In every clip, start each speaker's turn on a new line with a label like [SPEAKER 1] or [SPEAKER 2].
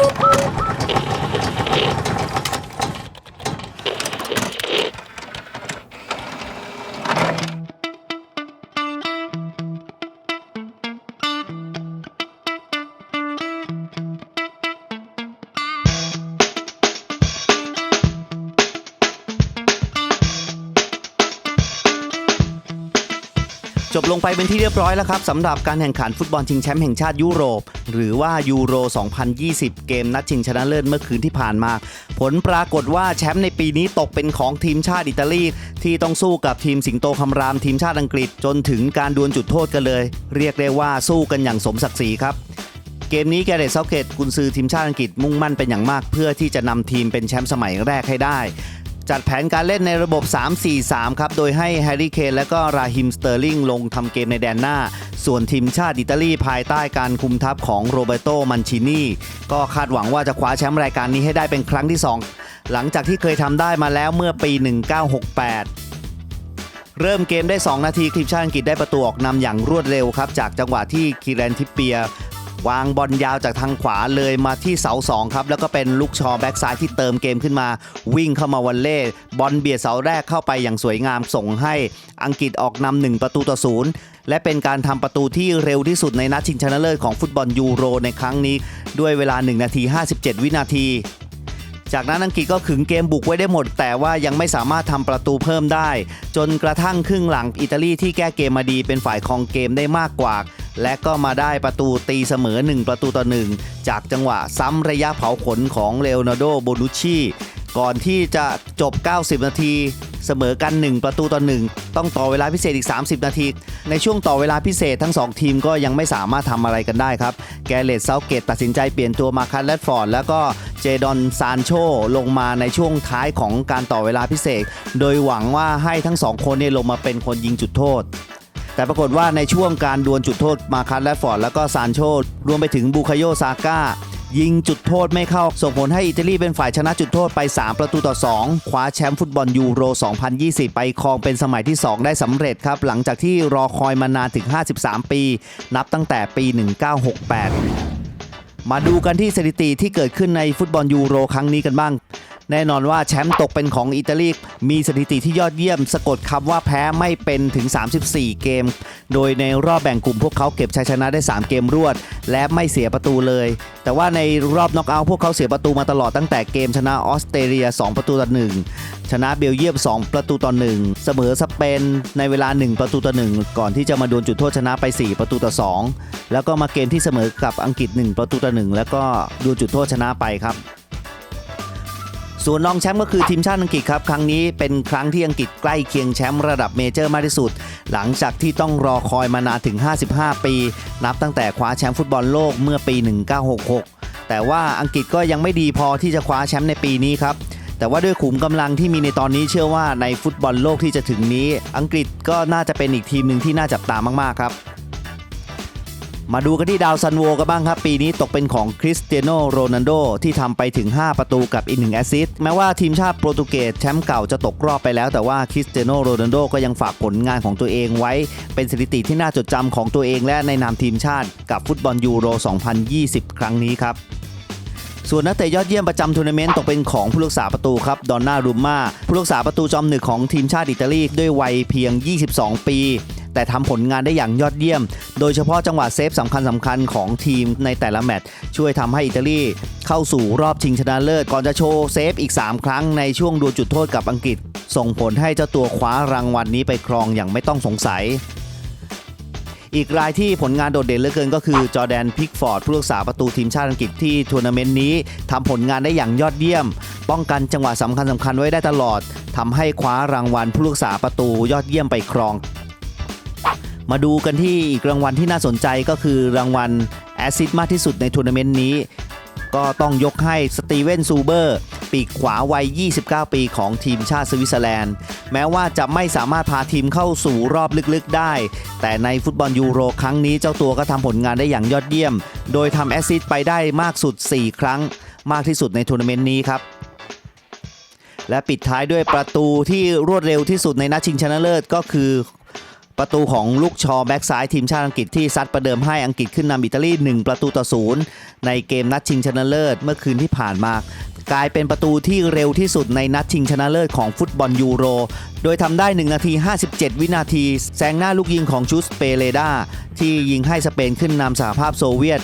[SPEAKER 1] Oh, จบลงไปเป็นที่เรียบร้อยแล้วครับสำหรับการแข่งขันฟุตบอลชิงแชมป์แห่งชาติยุโรป หรือว่ายูโร 2020 เกมนัดชิงชนะเลิศเมื่อคืนที่ผ่านมา ผลปรากฏว่าแชมป์ในปีนี้ตกเป็นของทีมชาติอิตาลีที่ต้องสู้กับทีมสิงโตคำรามทีมชาติอังกฤษจนถึงการดวลจุดโทษกันเลย เรียกได้ว่าสู้กันอย่างสมศักดิ์ศรีครับเกมนี้แกเรตเซาเกตกุนซือทีมชาติอังกฤษมุ่งมั่นเป็นอย่างมาก เพื่อที่จะนำทีมเป็นแชมป์สมัยแรกให้ได้ จัดแผนการเล่นในระบบ 3-4-3 ครับ โดยให้แฮร์รี่เคนและก็ราฮิมสเตอร์ลิงลงทำเกมในแดนหน้า ส่วนทีมชาติอิตาลีภายใต้การคุมทัพของโรเบโตมันชินีก็คาดหวังว่าจะคว้าแชมป์รายการนี้ให้ได้เป็นครั้งที่ 2 หลังจากที่เคยทำได้มาแล้วเมื่อปี 1968เริ่มเกมได้ 2 นาที ทีมชาติอังกฤษได้ประตูออกนำอย่างรวดเร็วครับ จากจังหวะที่คีแรนทิปเปีย วางบอลยาวจากทางขวาเลยมาที่เสาสองครับแล้วก็เป็นลูกชอแบ็กซ้ายที่เติมเกมขึ้นมา วิ่งเข้ามาวันเล่บอลเบียดเสาแรกเข้าไปอย่างสวยงามส่งให้อังกฤษออกนำหนึ่งประตูต่อศูนย์และเป็นการทำประตูที่เร็วที่สุดในนัดชิงชนะเลิศของฟุตบอลยูโรในครั้งนี้ ด้วยเวลา 1 นาที 57 วินาที จากนั้นอังกฤษก็ขึงเกมบุกไว้ได้หมด แต่ว่ายังไม่สามารถทำประตูเพิ่มได้ จนกระทั่งครึ่งหลังอิตาลีที่แก้เกมมาดีเป็นฝ่ายครองเกมได้มากกว่า และก็มาได้ประตูตีเสมอ 1 ประตูต่อ 1 จากจังหวะซ้ำระยะเผาขนของเลโอนาร์โดโบนุชีก่อนที่จะจบ 90 นาทีเสมอกัน 1 ประตูต่อ 1 ต้องต่อเวลาพิเศษอีก 30 นาที ในช่วงต่อเวลาพิเศษทั้ง 2 ทีมก็ยังไม่สามารถทำอะไรกันได้ครับ แกเลตเซาเกตตัดสินใจเปลี่ยนตัวมาคัสแรดฟอร์ด แล้วก็เจดอนซานโชลงมาในช่วงท้ายของการต่อเวลาพิเศษ โดยหวังว่าให้ทั้งสองคนเนี่ยลงมาเป็นคนยิงจุดโทษ แต่ปรากฏว่าในช่วงการดวลจุดโทษมาคัสแรดฟอร์ดแล้วก็ซานโชรวมไปถึงบูคาโยซาก้ายิงจุดโทษไม่เข้า ส่งผลให้อิตาลีเป็นฝ่ายชนะจุดโทษไป 3 ประตูต่อ 2 คว้าแชมป์ฟุตบอลยูโร 2020 ไปครองเป็นสมัยที่ 2 ได้สำเร็จครับ หลังจากที่รอคอยมานานถึง 53 ปี นับตั้งแต่ปี 1968 มาดูกันที่สถิติที่เกิดขึ้นในฟุตบอลยูโรครั้งนี้กันบ้าง แน่นอนว่าแชมป์ตกเป็นของอิตาลีมีสถิติที่ยอดเยี่ยม สะกดคำว่าแพ้ไม่เป็นถึง 34 เกม โดยในรอบแบ่งกลุ่มพวกเขาเก็บชัยชนะได้ 3 เกมรวด และไม่เสียประตูเลย แต่ว่าในรอบน็อกเอาท์พวกเขาเสียประตูมาตลอดตั้งแต่เกมชนะออสเตรเลีย 2 ประตูต่อ1ชนะเบลเยียม 2 ประตูต่อ1เสมอสเปนในเวลา 1 ประตูต่อ1ก่อนที่จะมาดวลจุดโทษชนะไป 4 ประตูต่อ2แล้วก็มาเกมที่เสมอกับอังกฤษ 1 ประตูต่อ1แล้วก็ดวลจุดโทษชนะไปครับ ส่วนรองแชมป์ก็คือทีมชาติอังกฤษครับ ครั้งนี้เป็นครั้งที่อังกฤษใกล้เคียงแชมป์ระดับเมเจอร์มากที่สุด หลังจากที่ต้องรอคอยมานานถึง 55 ปี นับตั้งแต่คว้าแชมป์ฟุตบอลโลกเมื่อปี 1966 แต่ว่าอังกฤษก็ยังไม่ดีพอที่จะคว้าแชมป์ในปีนี้ครับแต่ว่าด้วยขุมกำลังที่มีในตอนนี้เชื่อว่าในฟุตบอลโลกที่จะถึงนี้ อังกฤษก็น่าจะเป็นอีกทีมหนึ่งที่น่าจับตามากๆครับ มาดูกันที่ดาวซันโวกันบ้างครับ ปีนี้ตกเป็นของคริสเตียโนโรนัลโดที่ทำไปถึง 5 ประตูกับอีกหนึ่งแอสซิสต์แม้ว่าทีมชาติโปรตุเกสแชมป์เก่าจะตกรอบไปแล้ว แต่ว่าคริสเตียโนโรนัลโดก็ยังฝากผลงานของตัวเองไว้ เป็นสถิติที่น่าจดจำของตัวเองและในนามทีมชาติกับฟุตบอลยูโร 2020 ครั้งนี้ครับส่วนนักเตะยอดเยี่ยมประจำทัวร์นาเมนต์ตกเป็นของผู้รักษาประตูครับดอนนารูมาผู้รักษาประตูจอมหนึ่งของทีมชาติอิตาลีด้วยวัยเพียง 22 ปี แต่ทำผลงานได้อย่างยอดเยี่ยม โดยเฉพาะจังหวะเซฟสำคัญสำคัญๆของทีมในแต่ละแมตช์ช่วยทำให้อิตาลีเข้าสู่รอบชิงชนะเลิศก่อนจะโชว์เซฟอีก 3 ครั้งในช่วงดวลจุดโทษกับอังกฤษ ส่งผลให้เจ้าตัวคว้ารางวัลนนี้ไปครองอย่างไม่ต้องสงสัยอีกรายที่ผลงานโดดเด่นเหลือเกินก็คือจอแดนพิกฟอร์ดผู้รักษาประตูทีมชาติอังกฤษที่ทัวร์นาเมนต์นี้ทำผลงานได้อย่างยอดเยี่ยม ป้องกันจังหวะสำคัญสำคัญๆไว้ได้ตลอดทำให้คว้ารางวัลผู้รักษาประตูยอดเยี่ยมไปครอง มาดูกันที่อีกรางวัลที่น่าสนใจก็คือรางวัลแอซิสต์มากที่สุดในทัวร์นาเมนต์นี้ ก็ต้องยกให้สตีเวนซูเบอร์ปีกขวาวัย 29 ปีของทีมชาติสวิตเซอร์แลนด์ แม้ว่าจะไม่สามารถพาทีมเข้าสู่รอบลึกๆได้ แต่ในฟุตบอลยูโรครั้งนี้เจ้าตัวก็ทำผลงานได้อย่างยอดเยี่ยม โดยทำแอซิสต์ไปได้มากสุด 4 ครั้ง มากที่สุดในทัวร์นาเมนต์นี้ครับและปิดท้ายด้วยประตูที่รวดเร็วที่สุดในนัดชิงชนะเลิศก็คือ ประตูของลูกชอแบ็กซ้ายทีมชาติอังกฤษที่ซัดประเดิมให้อังกฤษขึ้นนำอิตาลี 1 ประตูต่อศูนย์ในเกมนัดชิงชนะเลิศเมื่อคืนที่ผ่านมา กลายเป็นประตูที่เร็วที่สุดในนัดชิงชนะเลิศของฟุตบอลยูโร โดยทำได้ 1 นาที 57 วินาที แซงหน้าลูกยิงของชูสเปเลดาที่ยิงให้สเปนขึ้นนำสหภาพโซเวียต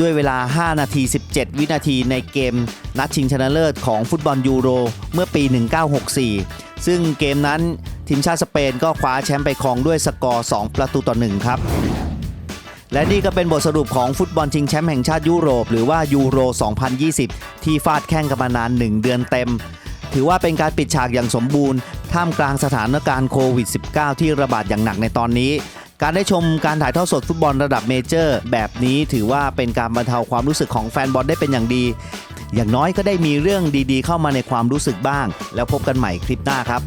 [SPEAKER 1] ด้วยเวลา 5 นาที 17 วินาทีในเกม นัดชิงชนะเลิศของฟุตบอลยูโร เมื่อปี 1964 ซึ่งเกมนั้น ทีมชาติสเปนก็คว้าแชมป์ไปครองด้วยสกอร์ 2 ประตูต่อ 1 ครับ และนี่ก็เป็นบทสรุปของฟุตบอลชิงแชมป์แห่งชาติยุโรป หรือว่ายูโร 2020 ที่ฟาดแข่งกันมานาน 1 เดือนเต็ม ถือว่าเป็นการปิดฉากอย่างสมบูรณ์ ท่ามกลางสถานการณ์โควิด -19 ที่ระบาดอย่างหนักในตอนนี้การได้ชมการถ่ายทอดสดฟุตบอลระดับเมเจอร์ แบบนี้ถือว่าเป็นการบรรเทาความรู้สึกของแฟนบอลได้เป็นอย่างดี อย่างน้อยก็ได้มีเรื่องดีๆ เข้ามาในความรู้สึกบ้าง แล้วพบกันใหม่คลิปหน้าครับ